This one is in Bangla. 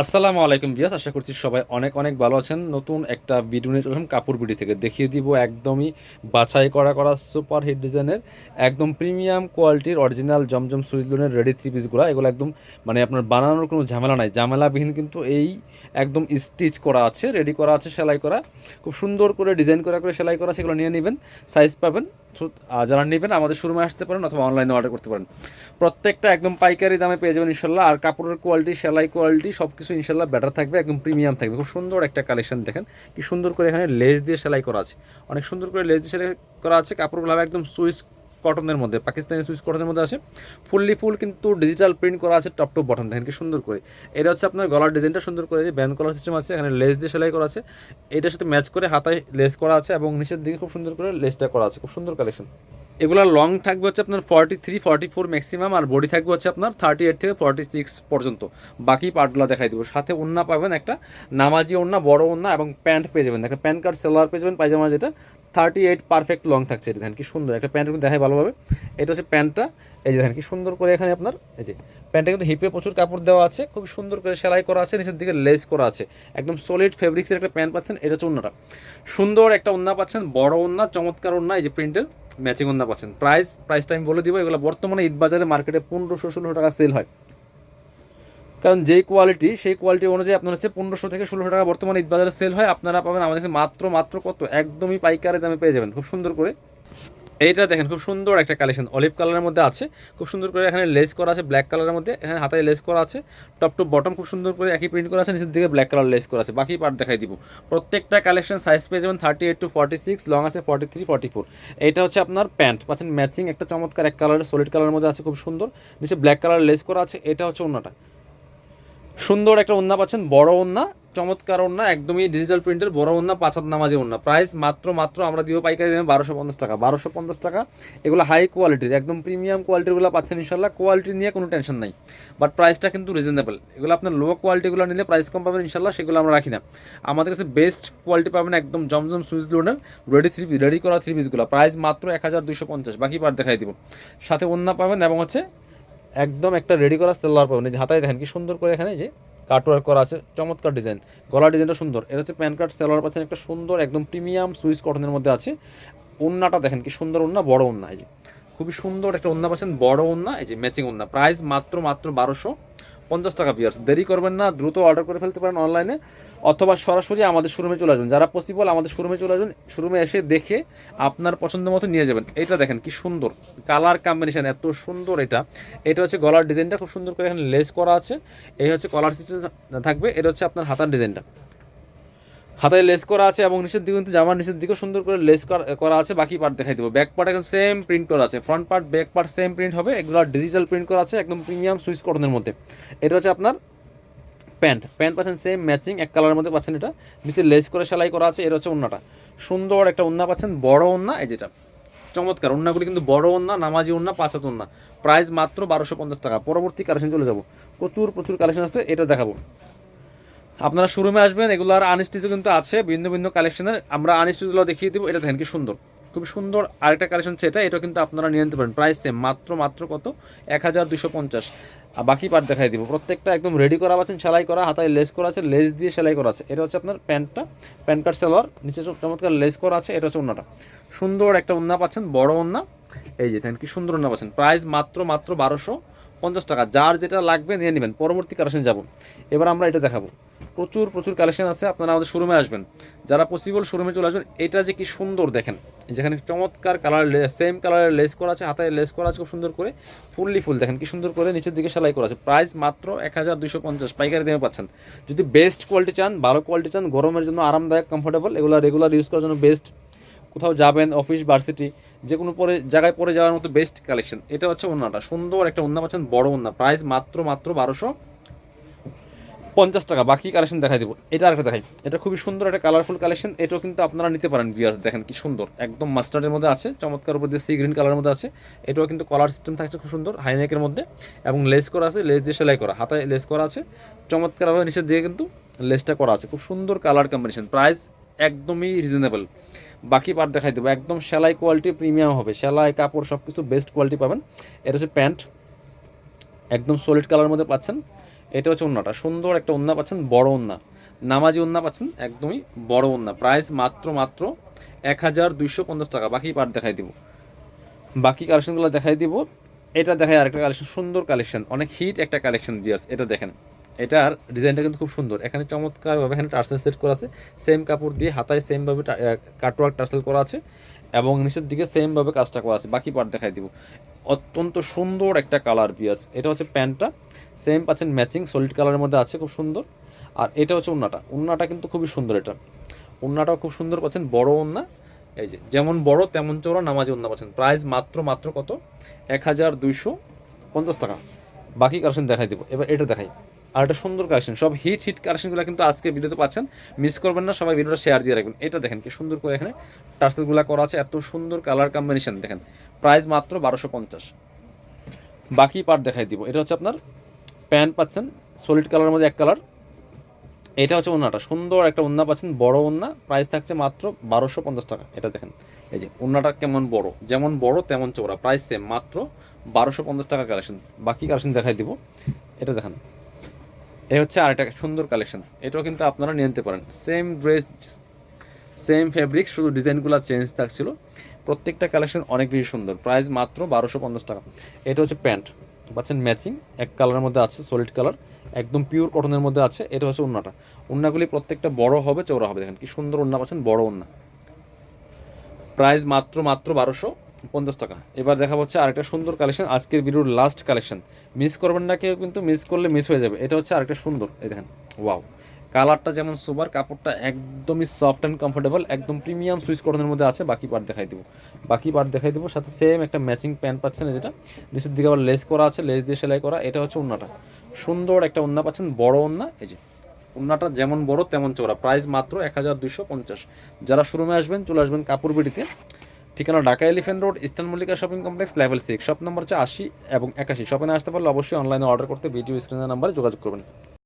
আসসালামু আলাইকুম ভিয়াস আশা করছি সবাই অনেক অনেক ভালো আছেন। নতুন একটা ভিডিও নিয়ে চললাম কাপড় বিডি থেকে। দেখিয়ে দিব একদমই বাছাই করা করা সুপার হিট ডিজাইনের একদম প্রিমিয়াম কোয়ালিটির অরিজিনাল জমজম সুইচ লোনের রেডি থ্রি পিসগুলো এগুলো একদম মানে আপনার বানানোর কোনো ঝামেলা নাই। ঝামেলাবিহীন কিন্তু এই একদম স্টিচ করা আছে রেডি করা আছে, সেলাই করা। খুব সুন্দর করে ডিজাইন করা করে সেলাই করা সেগুলো নিয়ে নেবেন সাইজ পাবেন। যারা নেবেন, আমাদের শোরুমে আসতে পারেন অথবা অনলাইনে অর্ডার করতে পারেন। প্রত্যেকটা একদম পাইকারি দামে পেয়ে যাবেন ইনশাল্লাহ আর কাপড়ের কোয়ালিটি সেলাই কোয়ালিটি সব কিছু ইনশাল্লাহ বেটার থাকবে, একদম প্রিমিয়াম থাকবে। খুব সুন্দর একটা কালেকশন দেখেন, কি সুন্দর করে এখানে লেস দিয়ে সেলাই করা আছে। অনেক সুন্দর করে লেস দিয়ে সেলাই করা আছে, কাপড়গুলো একদম সুইস কটনের মধ্যে, পাকিস্তানি সুইস কটনের মধ্যে আছে ফুললি ফুল কিন্তু ডিজিটাল প্রিন্ট করা আছে টপ টু বটম দেখেন কি সুন্দর করে। এটা হচ্ছে আপনার গলার ডিজাইনটা সুন্দর করে ব্যান্ড কলার সিস্টেম আছে, এখানে লেস দিয়ে সেলাই করা আছে। এটার সাথে ম্যাচ করে হাতায় লেস করা আছে এবং নিচের দিকে খুব সুন্দর করে লেসটা করা আছে, খুব সুন্দর কালেকশন এগুলো লং থাকবে হচ্ছে আপনার forty three forty four maximum আর বডি থাকবে হচ্ছে আপনার থার্টি এইট থেকে ফর্টি সিক্স পর্যন্ত। বাকি পার্টগুলো দেখাই দেবো। সাথে ওন্না পাবেন একটা নামাজি ওন্না বড় ওন্না এবং প্যান্ট পেয়ে যাবেন। একটা প্যান্ট কার্ড সেলার পেয়ে যাবেন, পায়জামা যেটা থার্টি এইট পারফেক্ট লং থাকছে এটা দেখেন কি সুন্দর, একটা প্যান্ট দেখাই ভালোভাবে। এটা হচ্ছে প্যান্টটা, এই যে দেখেন কি সুন্দর করে এখানে আপনার, এই যে প্যান্টটা কিন্তু হিপে প্রচুর কাপড় দেওয়া আছে, খুব সুন্দর করে সেলাই করা আছে, নিচের দিকে লেস করা আছে। একদম সলিড ফেব্রিক্সের একটা প্যান্ট পাচ্ছেন, এটা হচ্ছে অন্যটা সুন্দর একটা ওন্না পাচ্ছেন, বড় ওন্না, চমৎকার ওন্না, এই যে প্রিন্টের ম্যাচিং ওন্না পাচ্ছেন। প্রাইস প্রাইসটা আমি বলে দিব, এগুলো বর্তমানে ঈদ বাজারে মার্কেটে পনেরোশো ষোলোশো টাকা সেল হয়। কারণ যেই কোয়ালিটি সেই কোয়ালিটি অনুযায়ী আপনার হচ্ছে পনেরোশো থেকে ষোলোশো টাকা বর্তমানে ঈদ বাজারে সেল হয়। আপনারা পাবেন আমাদের কাছে মাত্র মাত্র কত? একদমই পাইকারি দামে পেয়ে যাবেন। খুব সুন্দর করে। এইটা দেখেন, খুব সুন্দর একটা কালেকশন অলিভ কালারের মধ্যে আছে। খুব সুন্দর করে এখানে লেস করা আছে ব্ল্যাক কালারের মধ্যে। এখানে হাতায় লেস করা আছে। টপ টু বটম খুব সুন্দর করে একই প্রিন্ট করা আছে। নিচের দিকে ব্ল্যাক কালার লেস করা আছে। বাকি পার্ট দেখাই দিব। প্রত্যেকটা কালেকশন সাইজ পেয়ে যাবেন thirty eight to forty six long আছে ফর্টি থ্রি ফর্টি ফোর এইটা হচ্ছে আপনার প্যান্ট পাচ্ছেন ম্যাচিং একটা চমৎকার এক কালারের সলিড কালারের মধ্যে আছে খুব সুন্দর। নিচে ব্ল্যাক কালার লেস করা আছে। এটা হচ্ছে অন্যটা। সুন্দর একটা ওন্না পাচ্ছেন, বড় ওন্না চমৎকার ওন্না একদমই ডিজিটাল প্রিন্টের বড় ওন্না পাঁচ হাত নামাজি ওন্না প্রাইস মাত্র মাত্র আমরা দিব পাইকারি দামে বারোশো পঞ্চাশ টাকা। বারোশো পঞ্চাশ টাকা, এগুলো হাই কোয়ালিটির একদম প্রিমিয়াম কোয়ালিটিগুলো পাচ্ছেন ইনশাল্লাহ কোয়ালিটি নিয়ে কোনো টেনশন নাই। বাট প্রাইসটা কিন্তু রিজনেবল এগুলো আপনার লো কোয়ালিটিগুলো নিলে প্রাইস কম পাবেন ইনশাল্লাহ সেগুলো আমরা রাখি না। আমাদের কাছে বেস্ট কোয়ালিটি পাবেন একদম জমজম সুইচ লোনের রেডি থ্রি রেডি করা থ্রি পিসগুলো প্রাইস মাত্র এক হাজার দুইশো পঞ্চাশ, বাকি পার দেখাই দিব। সাথে ওন্না পাবেন এবং হচ্ছে একদম একটা রেডি করা সেলার পাবেন। এই যে হাতায় দেখেন কি সুন্দর করে এখানে যে কাটওয়ার্ক করা আছে, চমৎকার ডিজাইন গলা ডিজাইনটা সুন্দর। এটা হচ্ছে প্যান কার্ড সেলার পাচ্ছেন একটা সুন্দর, একদম প্রিমিয়াম সুইস কটনের মধ্যে আছে। ওন্নাটা দেখেন কি সুন্দর ওন্না, বড় ওন্না এই যে। খুবই সুন্দর একটা ওন্না পাচ্ছেন, বড় ওন্না, এই যে ম্যাচিং ওন্না। প্রাইস মাত্র মাত্র বারোশো। পঞ্চাশ টাকা পিয়ার্স দেরি করবেন না, দ্রুত অর্ডার করে ফেলতে পারেন অনলাইনে অথবা সরাসরি আমাদের শোরুমে চলে আসবেন। যারা পসিবল আমাদের শোরুমে চলে আসবেন শোরুমে এসে দেখে আপনার পছন্দ মতো নিয়ে যাবেন। এটা দেখেন কি সুন্দর। কালার কম্বিনেশন এত সুন্দর এটা। এটা হচ্ছে গলার ডিজাইনটা খুব সুন্দর করে এখানে লেস করা আছে। এই হচ্ছে কলার সিস্টেম থাকবে। এটা হচ্ছে আপনার হাতার ডিজাইনটা হাতায় লেস করা আছে এবং নিচের দিকে কিন্তু জামার নিচের দিকেও সুন্দর করে লেস করা আছে, বাকি পার্ট দেখাই দেবো। ব্যাক পার্ট এখন সেম প্রিন্ট করা আছে। Front part back part same print হবে। এগুলো ডিজিটাল প্রিন্ট করা আছে, একদম প্রিমিয়াম সুইচ কটনের মধ্যে। এটা হচ্ছে আপনার প্যান্ট প্যান্ট পাচ্ছেন সেম ম্যাচিং এক কালারের মধ্যে পাচ্ছেন এটা। নিচে লেস করে সেলাই করা আছে এটা হচ্ছে ওন্নাটা। সুন্দর একটা ওন্না পাচ্ছেন, বড় ওন্না, এই যেটা। চমৎকার, ওন্নাগুলি কিন্তু বড় ওন্না, নামাজি ওন্না, পাঁচাত ওন্না। প্রাইস মাত্র বারোশো পঞ্চাশ টাকা। পরবর্তী কালেকশন চলে যাব। প্রচুর প্রচুর কালেকশন আছে এটা দেখাবো। আপনারা শোরুমে আসবেন এগুলো আর আনস্টিচও কিন্তু আছে, ভিন্ন ভিন্ন কালেকশনের আমরা আনস্টিচগুলো দেখিয়ে দিব, এটা দেখেন কি সুন্দর। খুব সুন্দর আরেকটা কালেকশন হচ্ছে এটা কিন্তু আপনারা নিয়ে নিতে পারেন। প্রাইস সেম মাত্র মাত্র কত? এক হাজার দুশো পঞ্চাশ। আর বাকি পার্ট দেখাই দিব। প্রত্যেকটা একদম রেডি করা পাচ্ছেন, সেলাই করা, হাতায় লেস করা আছে লেস দিয়ে সেলাই করা আছে। এটা হচ্ছে আপনার প্যান্টটা, প্যান্ট কার্ড সেলোয়ার, নিচে চম- চমৎকার লেস করা আছে, এটা হচ্ছে ওন্নাটা। সুন্দর একটা ওন্না পাচ্ছেন, বড় ওন্না। এই যে দেখেন কি সুন্দর ওন্না পাচ্ছেন। প্রাইস মাত্র মাত্র বারোশো। পঞ্চাশ টাকা, যার যেটা লাগবে নিয়ে নেবেন, পরবর্তী কালেকশন যাব। এবার আমরা এটা দেখাবো। প্রচুর প্রচুর কালেকশন আছে, আপনারা আমাদের শোরুমে আসবেন। যারা পসিবল শোরুমে চলে আসবেন, এটা যে কি সুন্দর দেখেন। যেখানে চমৎকার কালার সেম কালারের লেস করা আছে, হাতায় লেস করা আছে, খুব সুন্দর করে ফুললি ফুল দেখেন, কি সুন্দর করে নিচের দিকে সেলাই করা আছে। প্রাইস মাত্র এক হাজার দুশো পঞ্চাশ, পাইকারি দামে পাচ্ছেন। যদি বেস্ট কোয়ালিটি চান, ভালো কোয়ালিটি চান, গরমের জন্য আরামদায়ক কমফোর্টেবল এগুলো রেগুলার ইউজ করার জন্য বেস্ট কোথাও যাবেন অফিস ভার্সিটি যে কোনো পরে জায়গায় পরে যাওয়ার মতো বেস্ট কালেকশন এটা হচ্ছে ওন্নাটা। সুন্দর একটা ওন্না পাচ্ছেন, বড় ওন্না। প্রাইস মাত্র মাত্র বারোশো পঞ্চাশ টাকা। বাকি কালেকশন দেখাই দেবো। এটা আরেকটা দেখাই। এটা খুবই সুন্দর একটা কালারফুল কালেকশন এটাও কিন্তু আপনারা নিতে পারেন বিয়াস দেখেন কি সুন্দর। একদম মাস্টার্ডের মধ্যে আছে, চমৎকার উপর দিয়ে সি গ্রিন কালারের মধ্যে আছে। এটাও কিন্তু কলার সিস্টেম থাকছে খুব সুন্দর হাইনেকের মধ্যে। এবং লেস করা আছে লেস দিয়ে সেলাই করা। হাতায় লেস করা আছে। চমৎকারভাবে নিচে দিয়ে কিন্তু লেসটা করা আছে। খুব সুন্দর কালার কম্বিনেশন প্রাইস একদমই রিজনেবল বাকি পার্ট দেখাই দেবো। একদম সেলাই কোয়ালিটি প্রিমিয়াম হবে। সেলাই, কাপড় সব কিছু বেস্ট কোয়ালিটি পাবেন। এটা হচ্ছে প্যান্ট। একদম সলিড কালার মধ্যে পাচ্ছেন। এটা হচ্ছে ওন্নাটা। সুন্দর একটা ওন্না পাচ্ছেন, বড় ওন্না। নামাজি ওন্না পাচ্ছেন, একদমই বড় ওন্না। প্রাইস মাত্র মাত্র এক হাজার দুইশো পঞ্চাশ টাকা। বাকি পার্ট দেখাই দিব। বাকি কালেকশনগুলো দেখাই দিব। এটা দেখায় আরেকটা কালেকশন সুন্দর কালেকশন অনেক হিট একটা কালেকশন দিয়ার্স এটা দেখেন। এটার ডিজাইনটা কিন্তু খুব সুন্দর। এখানে চমৎকারভাবে এখানে টার্সেল সেট করা আছে। সেম কাপড় দিয়ে হাতায় সেমভাবে কাটওয়ার্ক টার্সেল করা আছে এবং নিচের দিকে সেমভাবে কাজটা করা আছে। বাকি পার্ট দেখাই দিব। অত্যন্ত সুন্দর একটা কালার বিয়াস এটা হচ্ছে প্যান্টটা। সেম পাচ্ছেন ম্যাচিং সলিড কালারের মধ্যে আছে, খুব সুন্দর। আর এটা হচ্ছে উন্নাটা। উন্নাটা কিন্তু খুবই সুন্দর এটা। উন্নাটাও খুব সুন্দর পাচ্ছেন, বড় উন্না। এই যে, যেমন বড়, তেমন চৌড়া নামাজি উন্না পাচ্ছেন। প্রাইস মাত্র মাত্র কত? এক হাজার দুইশো পঞ্চাশ টাকা। বাকি কালেকশন দেখাই দেবো। এবার এটা দেখাই। আর একটা সুন্দর কালেকশন সব হিট হিট কালেকশনগুলো কিন্তু আজকে ভিডিওতে পাচ্ছেন। মিস করবেন না, সবাই ভিডিওটা শেয়ার দিয়ে রাখবেন। এটা দেখেন কি সুন্দর করে এখানে টার্সেলগুলো করা আছে, এত সুন্দর কালার কম্বিনেশন দেখেন। প্রাইস মাত্র বারোশো পঞ্চাশ। বাকি পার্ট দেখাই দিব। এটা হচ্ছে আপনার প্যান্ট পাচ্ছেন সলিড কালারের মধ্যে এক কালার এটা হচ্ছে ওন্নাটা, সুন্দর একটা ওন্না পাচ্ছেন, বড় ওন্না। প্রাইস থাকছে মাত্র বারোশো পঞ্চাশ টাকা। এটা দেখেন, এই যে ওন্নাটা কেমন বড়, যেমন বড় তেমন চৌড়া প্রাইস সেম মাত্র বারোশো পঞ্চাশ টাকা কালেকশন বাকি কালেকশন দেখাই দিব। এটা দেখেন এই হচ্ছে আরেকটা সুন্দর কালেকশন এটাও কিন্তু আপনারা নিয়ে নিতে পারেন। সেম ড্রেস সেম ফেব্রিক শুধু ডিজাইনগুলো চেঞ্জ থাকছিল। প্রত্যেকটা কালেকশন অনেক বেশি সুন্দর। প্রাইস মাত্র বারোশো পঞ্চাশ টাকা। এটা হচ্ছে প্যান্ট। পাচ্ছেন ম্যাচিং এক কালারের মধ্যে আছে সলিড কালার একদম পিওর কটনের মধ্যে আছে। এটা হচ্ছে উন্নাটা। উন্নাগুলি প্রত্যেকটা বড় হবে চৌড়া হবে। দেখেন কি সুন্দর উন্না পাচ্ছেন, বড় উন্না। প্রাইস মাত্র মাত্র বারোশো। পঞ্চাশ টাকা। এবার দেখা হচ্ছে আরেকটা সুন্দর কালেকশন আজকের ভিডিওর লাস্ট কালেকশন মিস করবেন না কেউ, কিন্তু মিস করলে মিস হয়ে যাবে। এটা হচ্ছে আরেকটা সুন্দর, এই দেখেন ওয়াও কালারটা যেমন সুপার কাপড়টা একদমই সফট অ্যান্ড কমফোর্টেবল একদম প্রিমিয়াম সুইচ কটনের মধ্যে আছে, বাকি পার্ট দেখাই দিব। বাকি পার্ট দেখাই দিব, সাথে সেম একটা ম্যাচিং প্যান্ট পাচ্ছেন যেটা। নিচের দিকে আবার লেস করা আছে লেস দিয়ে সেলাই করা, এটা হচ্ছে উন্নাটা সুন্দর একটা উন্না পাচ্ছেন, বড় উন্না এই যে। উন্নাটা যেমন বড় তেমন চওড়া প্রাইস মাত্র এক হাজার পঞ্চাশ। যারা শোরুমে আসবেন, চলে আসবেন কাপড় বিডিতে। ঠিকানা Dhaka elephant road, eastern Mallika shopping complex, level six shop নম্বর হচ্ছে আশি এবং একাশি। শপে আসতে পারলে অবশ্যই অনলাইনে অর্ডার করতে ভিডিও স্ক্রিনের নাম্বারে যোগাযোগ করবেন।